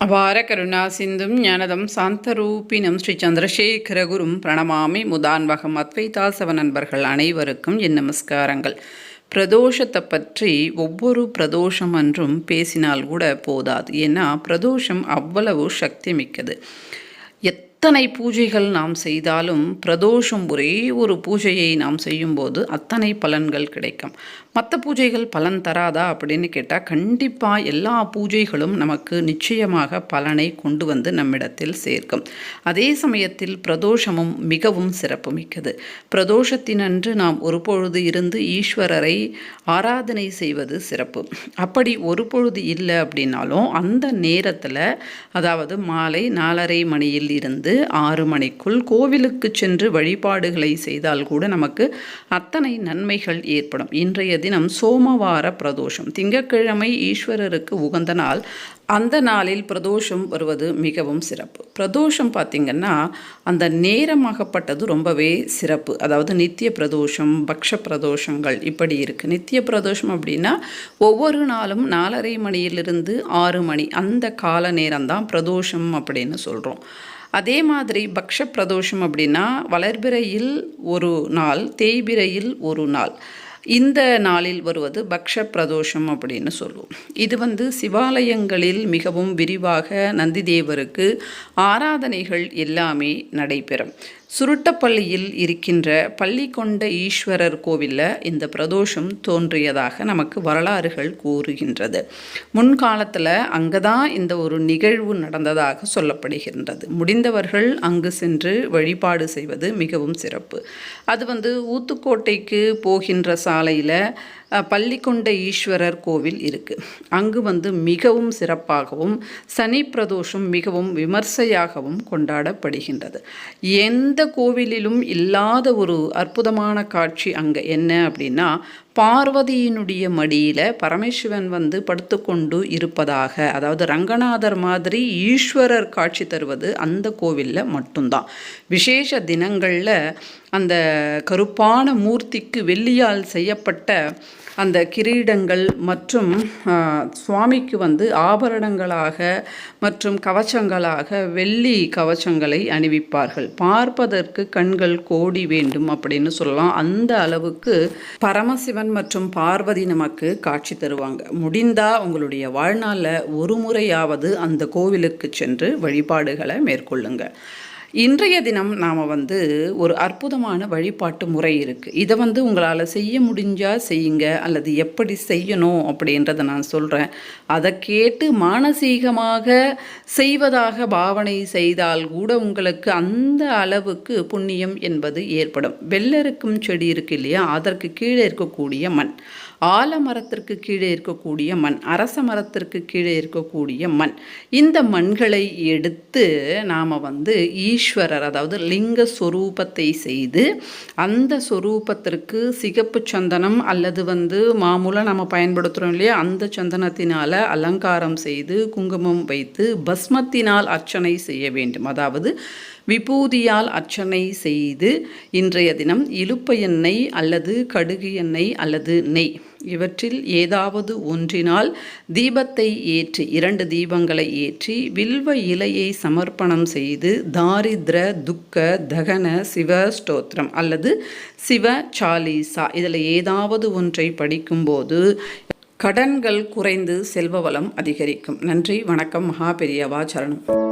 அபார கருணா சிந்தும் ஞானதம் சாந்தரூபினம் ஸ்ரீ சந்திரசேகரகுரும் பிரணமாமி முதான்வகம் அத்வைதாசவ நண்பர்கள் அனைவருக்கும் என் நமஸ்காரங்கள். பிரதோஷத்தை பற்றி ஒவ்வொரு பிரதோஷம் அன்றும் பேசினால் கூட போதாது. ஏன்னா பிரதோஷம் அவ்வளவு சக்தி மிக்கது எத் எத்தனை பூஜைகள் நாம் செய்தாலும் பிரதோஷம் ஒரே ஒரு பூஜையை நாம் செய்யும்போது அத்தனை பலன்கள் கிடைக்கும். மற்ற பூஜைகள் பலன் தராதா அப்படின்னு கேட்டால் கண்டிப்பாக எல்லா பூஜைகளும் நமக்கு நிச்சயமாக பலனை கொண்டு வந்து நம்மிடத்தில் சேர்க்கும். அதே சமயத்தில் பிரதோஷமும் மிகவும் சிறப்பு மிக்கது பிரதோஷத்தினன்று நாம் ஒரு பொழுது இருந்து ஈஸ்வரரை ஆராதனை செய்வது சிறப்பு. அப்படி ஒரு பொழுது இல்லை அப்படின்னாலும் அந்த நேரத்தில் அதாவது மாலை நாலரை மணியில் இருந்து ஆறு மணிக்குள் கோவிலுக்கு சென்று வழிபாடுகளை செய்தால் கூட நமக்கு அத்தனை நன்மைகள் ஏற்படும். இன்றைய தினம் சோமவார பிரதோஷம். திங்கட்கிழமை ஈஸ்வரருக்கு உகந்த நாள். அந்த நாளில் பிரதோஷம் வருவது மிகவும் சிறப்பு. பிரதோஷம் பார்த்திங்கன்னா அந்த நேரமாகப்பட்டது ரொம்பவே சிறப்பு. அதாவது நித்திய பிரதோஷம் பக்ஷ பிரதோஷங்கள் இப்படி இருக்குது நித்திய பிரதோஷம் அப்படின்னா ஒவ்வொரு நாளும் நாலரை மணியிலிருந்து ஆறு மணி அந்த கால நேரம்தான் பிரதோஷம் அப்படின்னு சொல்கிறோம் அதே மாதிரி பக்ஷ பிரதோஷம் அப்படின்னா வளர்பிறையில் ஒரு நாள் தேய்பிறையில் ஒரு நாள். இந்த நாளில் வருவது பக்ஷ பிரதோஷம் அப்படின்னு சொல்லுவோம் இது வந்து சிவாலயங்களில் மிகவும் விரிவாக நந்திதேவருக்கு ஆராதனைகள் எல்லாமே நடைபெறும். சுருட்டப்பள்ளியில் இருக்கின்ற பள்ளி கொண்ட ஈஸ்வரர் கோவிலில் இந்த பிரதோஷம் தோன்றியதாக நமக்கு வரலாறுகள் கூறுகின்றது. முன்காலத்தில் அங்கே தான் இந்த ஒரு நிகழ்வு நடந்ததாக சொல்லப்படுகின்றது. முடிந்தவர்கள் அங்கு சென்று வழிபாடு செய்வது மிகவும் சிறப்பு. அது வந்து ஊத்துக்கோட்டைக்கு போகின்ற சாலையில் பள்ளிக்கொண்ட ஈஸ்வரர் கோவில் இருக்குது அங்கு வந்து மிகவும் சிறப்பாகவும் சனி பிரதோஷம் மிகவும் விமர்சையாகவும் கொண்டாடப்படுகின்றது. எந்த கோவிலிலும் இல்லாத ஒரு அற்புதமான காட்சி அங்கே என்ன அப்படின்னா பார்வதியினுடைய மடியில் பரமேஸ்வரன் வந்து படுத்துக்கொண்டு இருப்பதாக அதாவது ரங்கநாதர் மாதிரி ஈஸ்வரர் காட்சி தருவது அந்த கோவிலில் மட்டும்தான். விசேஷ தினங்களில் அந்த கருப்பான மூர்த்திக்கு வெள்ளியால் செய்யப்பட்ட அந்த கிரீடங்கள் மற்றும் சுவாமிக்கு வந்து ஆபரணங்களாக மற்றும் கவச்சங்களாக வெள்ளி கவச்சங்களை அணிவிப்பார்கள். பார்ப்பதற்கு கண்கள் கோடி வேண்டும் அப்படின்னு சொல்லலாம். அந்த அளவுக்கு பரமசிவன் மற்றும் பார்வதி நமக்கு காட்சி தருவாங்க. முடிந்தால் உங்களுடைய வாழ்நாளில் ஒரு முறையாவது அந்த கோவிலுக்கு சென்று வழிபாடுகளை மேற்கொள்ளுங்கள் இன்றைய தினம் நாம் வந்து ஒரு அற்புதமான வழிபாட்டு முறை இருக்குது இதை வந்து உங்களால் செய்ய முடிஞ்சால் செய்யுங்க அல்லது எப்படி செய்யணும் அப்படின்றத நான் சொல்கிறேன் அதை கேட்டு மானசீகமாக செய்வதாக பாவனை செய்தால் கூட உங்களுக்கு அந்த அளவுக்கு புண்ணியம் என்பது ஏற்படும். வெள்ளருக்கும் செடி இருக்கு இல்லையா? அதற்கு கீழே இருக்கக்கூடிய மண். ஆலமரத்திற்கு கீழே இருக்கக்கூடிய மண். அரச மரத்திற்கு கீழே இருக்கக்கூடிய மண். இந்த மண்களை எடுத்து நாம் வந்து ஈ ஈஸ்வரர் அதாவது லிங்க சொரூபத்தை செய்து அந்த சொரூபத்திற்கு சிகப்பு சந்தனம் அல்லது வந்து மாமூலாக நம்ம பயன்படுத்துகிறோம் இல்லையா? அந்த சந்தனத்தினால் அலங்காரம் செய்து குங்குமம் வைத்து பஸ்மத்தினால் அர்ச்சனை செய்ய வேண்டும். அதாவது விபூதியால் அர்ச்சனை செய்து இன்றைய தினம் இழுப்ப எண்ணெய் அல்லது கடுகு எண்ணெய் அல்லது நெய் இவற்றில் ஏதாவது ஒன்றினால் தீபத்தை ஏற்றி இரண்டு தீபங்களை ஏற்றி வில்வ இலையை சமர்ப்பணம் செய்து தாரித்ர துக்க தகன சிவ ஸ்தோத்திரம் அல்லது சிவ சாலீசா. இதில் ஏதாவது ஒன்றை படிக்கும்போது கடன்கள் குறைந்து செல்வ வளம் அதிகரிக்கும். நன்றி வணக்கம் மகா பெரியவா சரணம்.